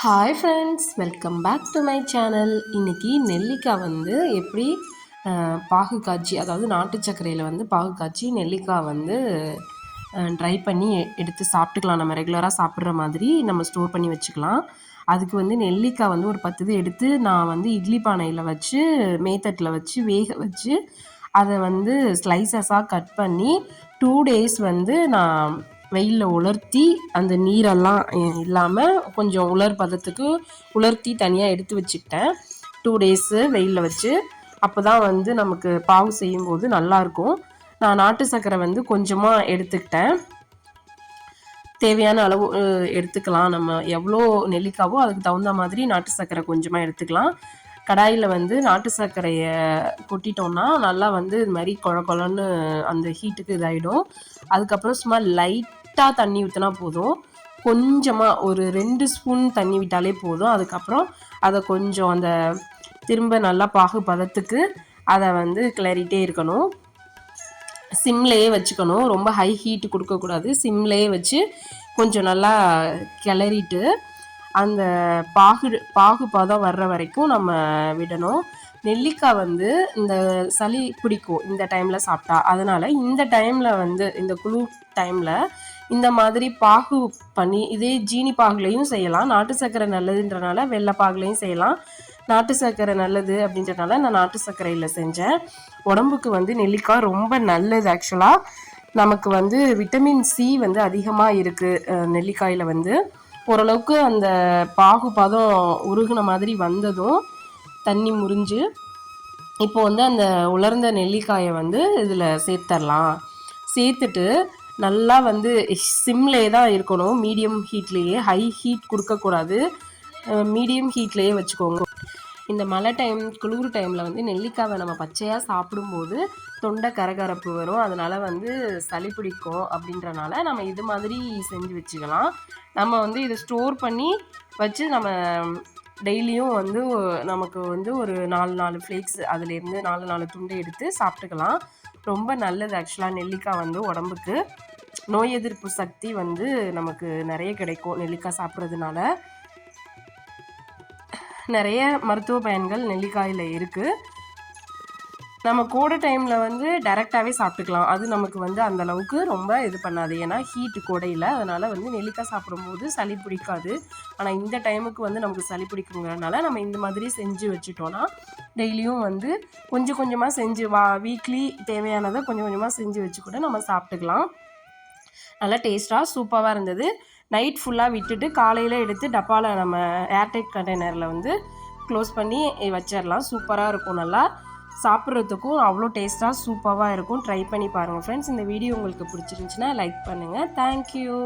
Hi friends welcome back to my channel இன்றைக்கி நெல்லிக்காய் வந்து எப்படி பாகு காய்ச்சி அதாவது நாட்டு சர்க்கரையில் வந்து பாகு காய்ச்சி நெல்லிக்காய் வந்து ட்ரை பண்ணி எடுத்து சாப்பிட்டுக்கலாம். நம்ம ரெகுலராக சாப்பிட்ற மாதிரி நம்ம ஸ்டோர் பண்ணி வச்சுக்கலாம். அதுக்கு வந்து நெல்லிக்காய் வந்து ஒரு பத்து இது எடுத்து நான் வந்து இட்லி பானையில் வச்சு மேத்தட்டில் வச்சு வேக வச்சு அதை வந்து ஸ்லைசஸாக கட் பண்ணி டூ டேஸ் வந்து நான் வெயிலில் உலர்த்தி அந்த நீரெல்லாம் இல்லாமல் கொஞ்சம் உலர் பதத்துக்கு உலர்த்தி தனியாக எடுத்து வச்சுக்கிட்டேன். டூ டேஸு வெயிலில் வச்சு. அப்போ தான் வந்து நமக்கு பாவு செய்யும்போது நல்லாயிருக்கும் நான் நாட்டு சர்க்கரை வந்து கொஞ்சமாக எடுத்துக்கிட்டேன். தேவையான அளவு எடுத்துக்கலாம். நம்ம எவ்வளோ நெல்லிக்காவோ அதுக்கு தகுந்த மாதிரி நாட்டு சர்க்கரை கொஞ்சமாக எடுத்துக்கலாம். கடாயில் வந்து நாட்டு சர்க்கரையை கொட்டிட்டோம்னா நல்லா வந்து இது மாதிரி குழ குழன்னு அந்த ஹீட்டுக்கு இதாகிடும் அதுக்கப்புறம் சும்மா லைட்டாக தண்ணி ஊற்றினா போதும். கொஞ்சமாக ஒரு ரெண்டு ஸ்பூன் தண்ணி விட்டாலே போதும். அதுக்கப்புறம் அதை கொஞ்சம் அந்த திரும்ப நல்லா பாகு பதத்துக்கு அதை வந்து கிளறிட்டே இருக்கணும். சிம்லேயே வச்சுக்கணும். ரொம்ப ஹை ஹீட்டு கொடுக்கக்கூடாது. சிம்லேயே வச்சு கொஞ்சம் நல்லா கிளறிட்டு அந்த பாகு பாகுபாதம் வர்ற வரைக்கும் நம்ம விடணும். நெல்லிக்காய் வந்து இந்த சளி பிடிக்கும் இந்த டைமில் சாப்பிட்டா. அதனால் இந்த டைமில் வந்து இந்த குழு டைமில் இந்த மாதிரி பாகு பண்ணி இதே ஜீனி பாகுலையும் செய்யலாம். நாட்டு சர்க்கரை நல்லதுன்றனால வெள்ளை பாகுலையும் செய்யலாம். நாட்டு சர்க்கரை நல்லது அப்படின்றனால நான் நாட்டு சர்க்கரையில் செஞ்சேன். உடம்புக்கு வந்து நெல்லிக்காய் ரொம்ப நல்லது ஆக்சுவலாக நமக்கு வந்து விட்டமின் சி வந்து அதிகமாக இருக்குது நெல்லிக்காயில் வந்து. ஓரளவுக்கு அந்த பாகு பதம் உருகின மாதிரி வந்ததும் தண்ணி முறிஞ்சு இப்போ வந்து அந்த உலர்ந்த நெல்லிக்காயை வந்து இதில் சேர்த்துடலாம் சேர்த்துட்டு நல்லா வந்து சிம்லேயே தான் இருக்கணும். மீடியம் ஹீட்லேயே ஹை ஹீட் கொடுக்கக்கூடாது. மீடியம் ஹீட்லேயே வச்சுக்கோங்க. இந்த மழை டைம் குளிர் டைமில் வந்து நெல்லிக்காவை நம்ம பச்சையாக சாப்பிடும்போது தொண்டை கரகரப்பு வரும். அதனால் வந்து சளி பிடிக்கும் அப்படின்றனால நம்ம இது மாதிரி செஞ்சு வச்சுக்கலாம். நம்ம வந்து இதை ஸ்டோர் பண்ணி வச்சு நம்ம டெய்லியும் வந்து நமக்கு வந்து ஒரு நாலு நாலு ஃப்ளேக்ஸ் அதுலேருந்து நாலு நாலு துண்டை எடுத்து சாப்பிட்டுக்கலாம். ரொம்ப நல்லது ஆக்சுவலாக நெல்லிக்காய் வந்து உடம்புக்கு. நோய் எதிர்ப்பு சக்தி வந்து நமக்கு நிறைய கிடைக்கும் நெல்லிக்காய் சாப்பிட்றதுனால. நிறைய மருத்துவ பயன்கள் நெல்லிக்காயில் இருக்குது நம்ம கோடை டைமில் வந்து டைரெக்டாகவே சாப்பிட்டுக்கலாம். அது நமக்கு வந்து அந்த அளவுக்கு ரொம்ப இது பண்ணாது. ஏன்னா ஹீட்டு கோடையில் அதனால் வந்து நெல்லிக்காய் சாப்பிடும்போது சளி பிடிக்காது. ஆனால் இந்த டைமுக்கு வந்து நமக்கு சளி பிடிக்குங்கிறதுனால நம்ம இந்த மாதிரி செஞ்சு வச்சுட்டோன்னா டெய்லியும் வந்து கொஞ்சம் கொஞ்சமாக செஞ்சு வா வீக்லி தேவையானதை கொஞ்சம் கொஞ்சமாக செஞ்சு வச்சு கூட நம்ம சாப்பிட்டுக்கலாம். நல்லா டேஸ்ட்டாக சூப்பராக இருந்தது. நைட் ஃபுல்லாக விட்டுட்டு காலையில் எடுத்து டப்பாவில் நம்ம ஏர்டைட் கண்டெய்னரில் வந்து க்ளோஸ் பண்ணி வச்சிடலாம். சூப்பராக இருக்கும் நல்லா. சாப்பிட்றதுக்கும் அவ்வளோ டேஸ்ட்டாக சூப்பராக இருக்கும். ட்ரை பண்ணி பாருங்கள் ஃப்ரெண்ட்ஸ் இந்த வீடியோ உங்களுக்கு பிடிச்சிருந்துச்சின்னா லைக் பண்ணுங்கள் தேங்க்யூ